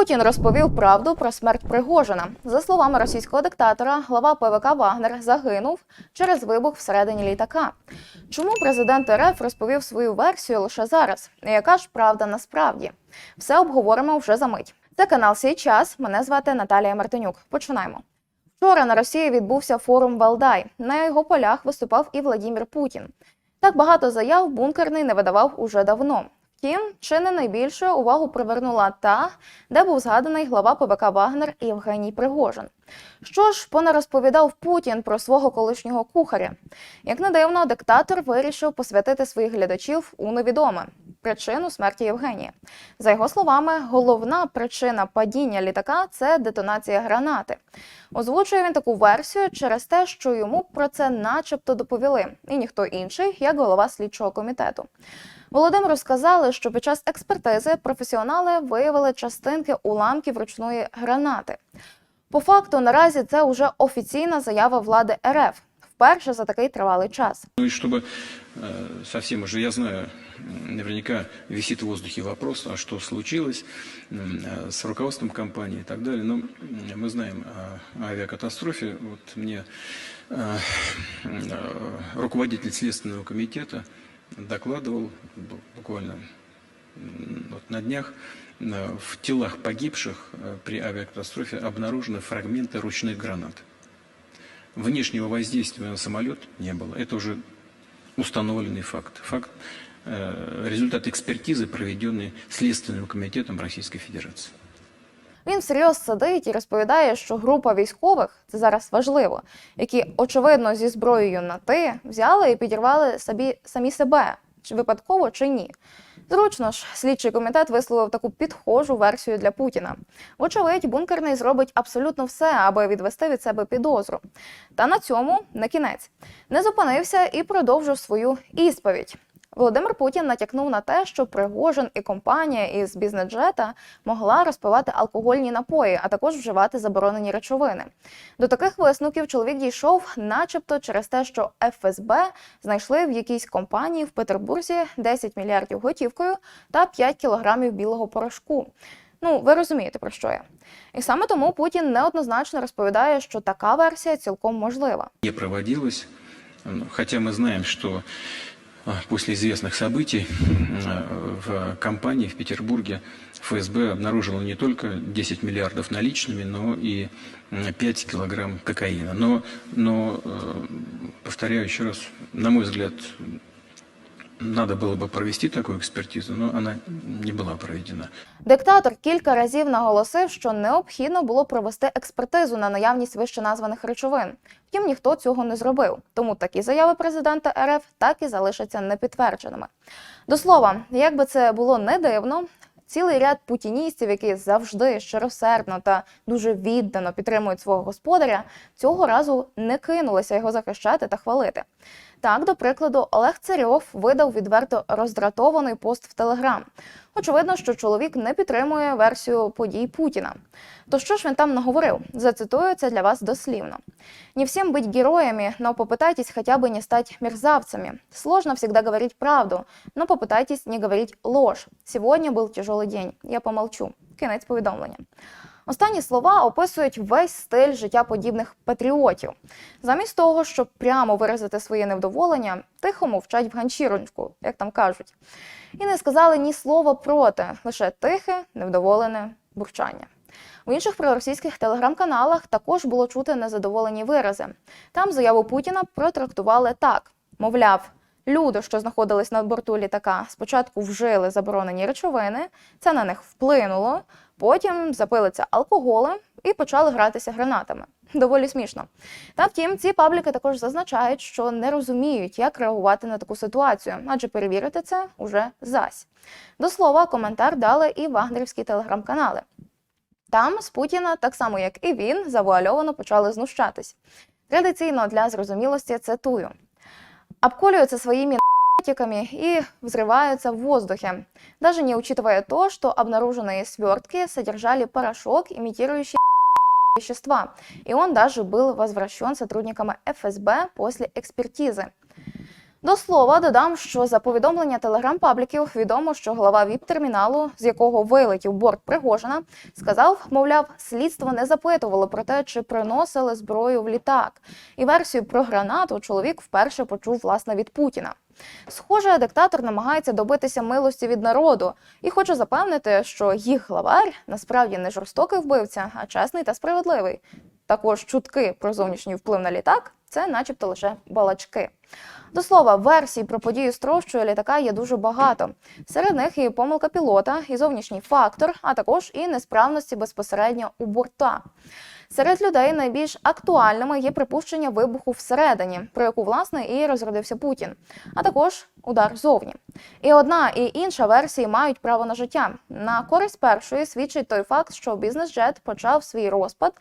Путін розповів правду про смерть Пригожина. За словами російського диктатора, глава ПВК Вагнер загинув через вибух всередині літака. Чому президент РФ розповів свою версію лише зараз? Яка ж правда насправді? Все обговоримо вже за мить. Це канал «Сій час. Мене звати Наталія Мартинюк. Починаємо. Вчора на Росії відбувся форум Валдай. На його полях виступав і Владімір Путін. Так багато заяв бункерний не видавав уже давно. Втім, чи не найбільше увагу привернула та, де був згаданий глава ПВК Вагнер Євгеній Пригожин. Що ж понарозповідав Путін про свого колишнього кухаря? Як не дивно, диктатор вирішив посвятити своїх глядачів у невідоме причину смерті Євгенія. За його словами, головна причина падіння літака це детонація гранати. Озвучує він таку версію через те, що йому про це начебто доповіли, і ніхто інший, як голова слідчого комітету. Володимиру сказали, що під час експертизи професіонали виявили частинки уламків ручної гранати. По факту, наразі це вже офіційна заява влади РФ. Вперше за такий тривалий час. Ну и чтобы э, совсем уже, я знаю, м, наверняка висит в воздухе вопрос, а что случилось м, э, с руководством компании и так далее. Но м, мы знаем о авиакатастрофе. Вот мне э, э, руководитель Следственного комитета Докладывал бу- буквально вот на днях, э, в телах погибших э, при авиакатастрофе обнаружены фрагменты ручных гранат. Внешнего воздействия на самолет не было. Это уже установленный факт. Факт э, результат экспертизы, проведенной Следственным комитетом Российской Федерации. Він всерйоз сидить і розповідає, що група військових це зараз важливо, які очевидно зі зброєю на ти взяли і підірвали собі самі себе, чи випадково чи ні. Зручно ж, слідчий комітет висловив таку підхожу версію для Путіна. Вочевидь, бункерний зробить абсолютно все, аби відвести від себе підозру. Та на цьому не кінець. Не зупинився і продовжив свою ісповідь. Володимир Путін натякнув на те, що Пригожин і компанія із бізнеджета могла розпивати алкогольні напої, а також вживати заборонені речовини. До таких висновків чоловік дійшов, начебто, через те, що ФСБ знайшли в якійсь компанії в Петербурзі 10 мільярдів готівкою та 5 кілограмів білого порошку. Ну, ви розумієте про що я. І саме тому Путін неоднозначно розповідає, що така версія цілком можлива. Не проводилось, ну, хотя мы знаем, что а, после известных событий а, в компании в Петербурге ФСБ обнаружило не только 10 миллиардов наличными, но и м, 5 килограмм кокаина. Но, но э, повторяю еще раз, на мой взгляд, надо было бы провести такую экспертизу, но она не была проведена. Диктатор кілька разів наголосив, що необхідно було провести експертизу на наявність вищеназваних речовин. Втім, ніхто цього не зробив. Тому такі заяви президента РФ так і залишаться непідтвердженими. До слова, як би це було не дивно. Цілий ряд путіністів, які завжди щиросердно та дуже віддано підтримують свого господаря, цього разу не кинулися його захищати та хвалити. Так, до прикладу, Олег Царьов видав відверто роздратований пост в Телеграм. Очевидно, що чоловік не підтримує версію подій Путіна. То що ж він там наговорив? Зацитую це для вас дослівно. Не всем быть героями, но попытайтесь хотя бы не стать мерзавцами. Сложно всегда говорить правду, но попытайтесь не говорить ложь. Сегодня был тяжелый день. Я помолчу. Кінець повідомлення. Останні слова описують весь стиль життя подібних патріотів. Замість того, щоб прямо виразити своє невдоволення, тихо мовчать в ганчірочку, як там кажуть. І не сказали ні слова проти, лише тихе, невдоволене бурчання. У інших проросійських телеграм-каналах також було чути незадоволені вирази. Там заяву Путіна протрактували так: мовляв, люди, що знаходились на борту літака, спочатку вжили заборонені речовини, це на них вплинуло, потім запилися алкоголем і почали гратися гранатами. Доволі смішно. Та втім, ці пабліки також зазначають, що не розуміють, як реагувати на таку ситуацію, адже перевірити це уже зась. До слова, коментар дали і вагнерівські телеграм-канали. Там з Путіна, так само як і він, завуальовано почали знущатись. Традиційно для зрозумілості цитую: обколюються своїми наркотиками и взрываются в воздухе, даже не учитывая то, что обнаруженные свертки содержали порошок, имитирующий вещества, и он даже был возвращен сотрудникам ФСБ после экспертизы. До слова, додам, що за повідомлення телеграм-пабліків відомо, що голова ВІП-терміналу, з якого вилетів борт Пригожина, сказав, мовляв, слідство не запитувало про те, чи приносили зброю в літак. І версію про гранату чоловік вперше почув власне від Путіна. Схоже, диктатор намагається добитися милості від народу і хоче запевнити, що їх главар насправді не жорстокий вбивця, а чесний та справедливий. Також чутки про зовнішній вплив на літак це, начебто, лише балачки. До слова, версій про подію з літака є дуже багато. Серед них і помилка пілота, і зовнішній фактор, а також і несправності безпосередньо у борта. Серед людей найбільш актуальними є припущення вибуху всередині, про яку власне і розродився Путін, а також удар зовні. І одна і інша версії мають право на життя. На користь першої свідчить той факт, що бізнес-джет почав свій розпад,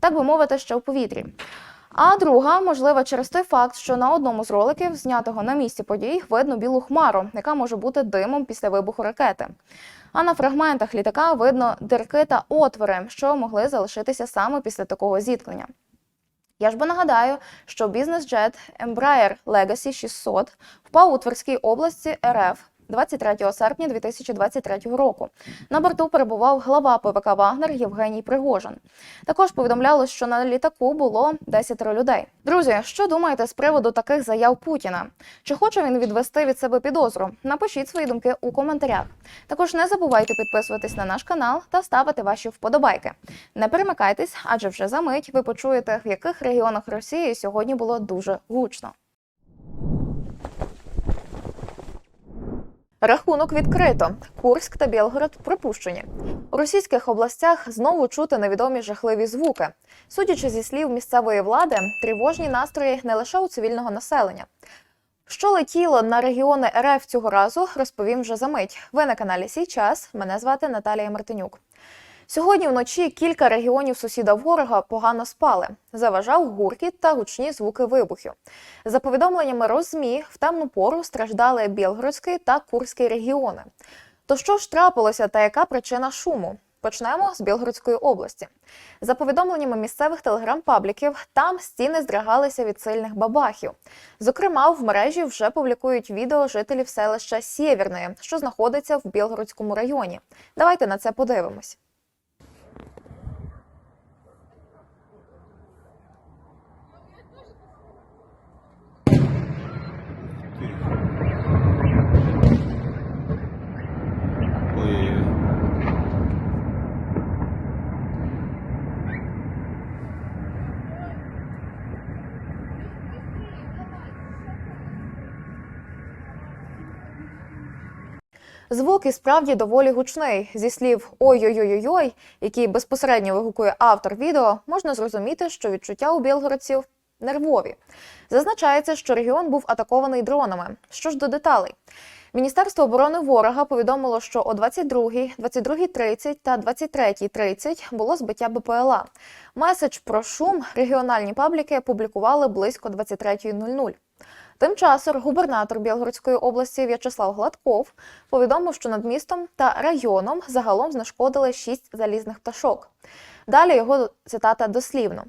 так би мовити, ще в повітрі. А друга, можливо, через той факт, що на одному з роликів, знятого на місці подій, видно білу хмару, яка може бути димом після вибуху ракети. А на фрагментах літака видно дирки та отвори, що могли залишитися саме після такого зіткнення. Я ж би нагадаю, що бізнес-джет Embraer Legacy 600 впав у Тверській області РФ 23 серпня 2023 року. На борту перебував глава ПВК Вагнер Євгеній Пригожин. Також повідомлялось, що на літаку було 10 людей. Друзі, що думаєте з приводу таких заяв Путіна? Чи хоче він відвести від себе підозру? Напишіть свої думки у коментарях. Також не забувайте підписуватись на наш канал та ставити ваші вподобайки. Не перемикайтесь, адже вже за мить ви почуєте, в яких регіонах Росії сьогодні було дуже гучно. Рахунок відкрито. Курськ та Білгород припущені. У російських областях знову чути невідомі жахливі звуки. Судячи зі слів місцевої влади, тривожні настрої не лише у цивільного населення. Що летіло на регіони РФ цього разу, розповім вже за мить. Ви на каналі Сій час. Мене звати Наталія Мартинюк. Сьогодні вночі кілька регіонів сусіда ворога погано спали. Заважав гуркіт та гучні звуки вибухів. За повідомленнями Розмі, в темну пору страждали Білгородський та Курський регіони. То що ж трапилося та яка причина шуму? Почнемо з Білгородської області. За повідомленнями місцевих телеграм-пабліків, там стіни здригалися від сильних бабахів. Зокрема, в мережі вже публікують відео жителів селища Сєвєрне, що знаходиться в Білгородському районі. Давайте на це подивимось. Звук і справді доволі гучний. Зі слів ой-ой-ой-ой, який безпосередньо вигукує автор відео, можна зрозуміти, що відчуття у білгородців нервові. Зазначається, що регіон був атакований дронами. Що ж до деталей? Міністерство оборони ворога повідомило, що о 22, 22.30 та 23.30 було збиття БПЛА. Меседж про шум регіональні пабліки публікували близько 23.00. Тим часом губернатор Білгородської області В'ячеслав Гладков повідомив, що над містом та районом загалом знешкодили шість залізних пташок. Далі його цитата дослівно.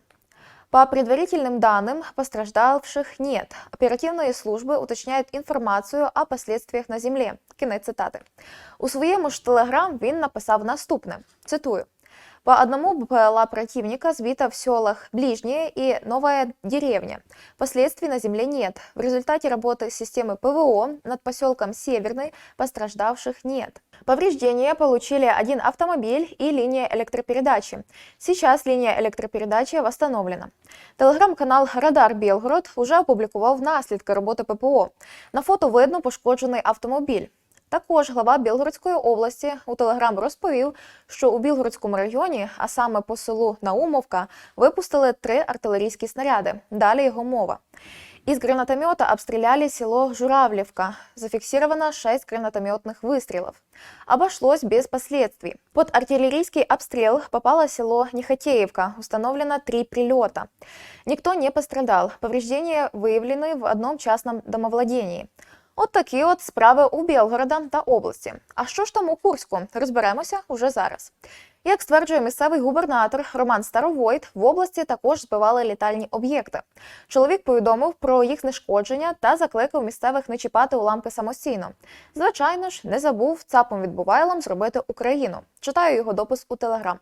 По предварительным данным, постраждавших нет. Оперативные служби уточняють інформацію о последствиях на землі. Кінець цитати. У своєму ж телеграм він написав наступне: цитую. По одному БПЛА противника сбито в селах Ближнее и Новая деревня. Последствий на земле нет. В результате работы системы ПВО над поселком Северный постраждавших нет. Повреждения получили один автомобиль и линия электропередачи. Сейчас линия электропередачи восстановлена. Телеграм-канал Радар Білгород уже опублікував наслідки роботи ППО. На фото видно пошкоджений автомобіль. Також глава Білгородської області у Телеграм розповів, що у Білгородському районі, а саме по селу Наумовка, випустили три артилерійські снаряди. Далі його мова. Из гранатомета обстреляли село Журавлевка. Зафиксировано 6 гранатометных выстрелов. Обошлось без последствий. Под артиллерийский обстрел попало село Нехотеевка. Установлено три прилета. Никто не пострадал. Повреждения выявлены в одном частном домовладении. От такі от справи у Білгорода та області. А що ж там у Курську? Розберемося уже зараз. Як стверджує місцевий губернатор Роман Старовойт, в області також збивали літальні об'єкти. Чоловік повідомив про їх знешкодження та закликав місцевих не чіпати уламки самостійно. Звичайно ж, не забув ЦАПом відбувайлам зробити Україну. Читаю його допис у Телеграм.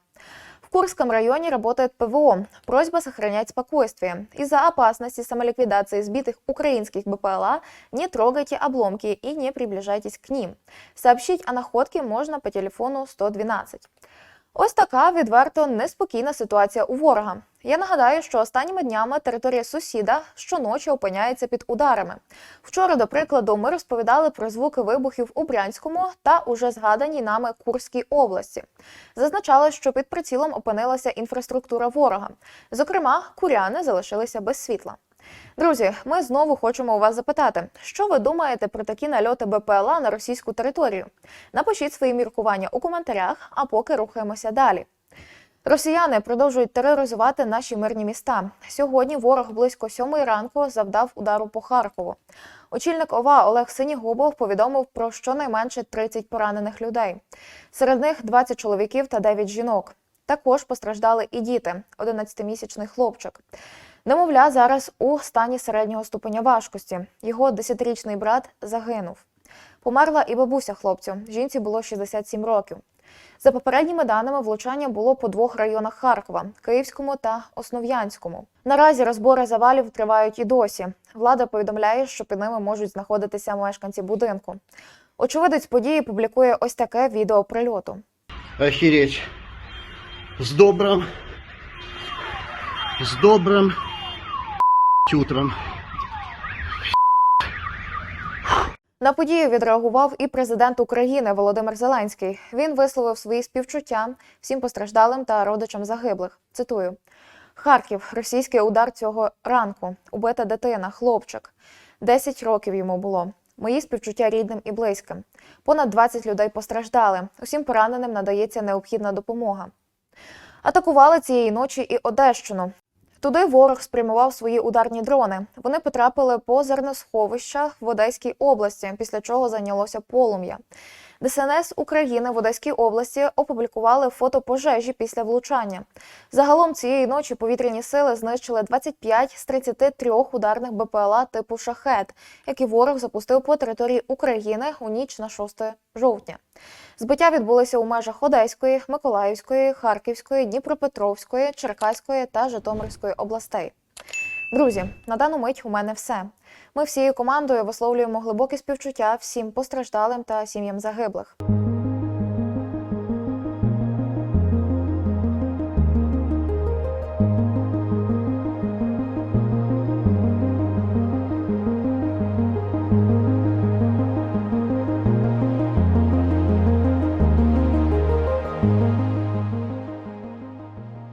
Курском районе работает ПВО. Просьба сохранять спокойствие. Из-за опасности самоликвидации сбитых украинских БПЛА не трогайте обломки и не приближайтесь к ним. Сообщить о находке можно по телефону 112. Ось така відверто неспокійна ситуація у ворога. Я нагадаю, що останніми днями територія сусіда щоночі опиняється під ударами. Вчора, до прикладу, ми розповідали про звуки вибухів у Брянському та уже згаданій нами Курській області. Зазначали, що під прицілом опинилася інфраструктура ворога. Зокрема, куряни залишилися без світла. Друзі, ми знову хочемо у вас запитати, що ви думаєте про такі нальоти БПЛА на російську територію? Напишіть свої міркування у коментарях, а поки рухаємося далі. Росіяни продовжують тероризувати наші мирні міста. Сьогодні ворог близько сьомої ранку завдав удару по Харкову. Очільник ОВА Олег Синігубов повідомив про щонайменше 30 поранених людей. Серед них 20 чоловіків та 9 жінок. Також постраждали і діти, 11-місячний хлопчик. Немовля зараз у стані середнього ступеня важкості. Його 10-річний брат загинув. Померла і бабуся хлопцю. Жінці було 67 років. За попередніми даними, влучання було по двох районах Харкова Київському та Основ'янському. Наразі розбори завалів тривають і досі. Влада повідомляє, що під ними можуть знаходитися мешканці будинку. Очевидець події публікує ось таке відео прильоту. Охереть. С добрым, с добрым утром. На подію відреагував і президент України Володимир Зеленський. Він висловив свої співчуття всім постраждалим та родичам загиблих. Цитую: Харків, російський удар цього ранку. Убита дитина, хлопчик. 10 років йому було. Мої співчуття рідним і близьким. Понад 20 людей постраждали. Усім пораненим надається необхідна допомога. Атакували цієї ночі і Одещину. Туди ворог спрямував свої ударні дрони. Вони потрапили по зерносховищах в Одеській області, після чого зайнялося полум'я. ДСНС України в Одеській області опублікували фото пожежі після влучання. Загалом цієї ночі повітряні сили знищили 25 з 33 ударних БПЛА типу шахет, які ворог запустив по території України у ніч на 6 жовтня. Збиття відбулися у межах Одеської, Миколаївської, Харківської, Дніпропетровської, Черкаської та Житомирської областей. Друзі, на дану мить у мене все. Ми всією командою висловлюємо глибоке співчуття всім постраждалим та сім'ям загиблих.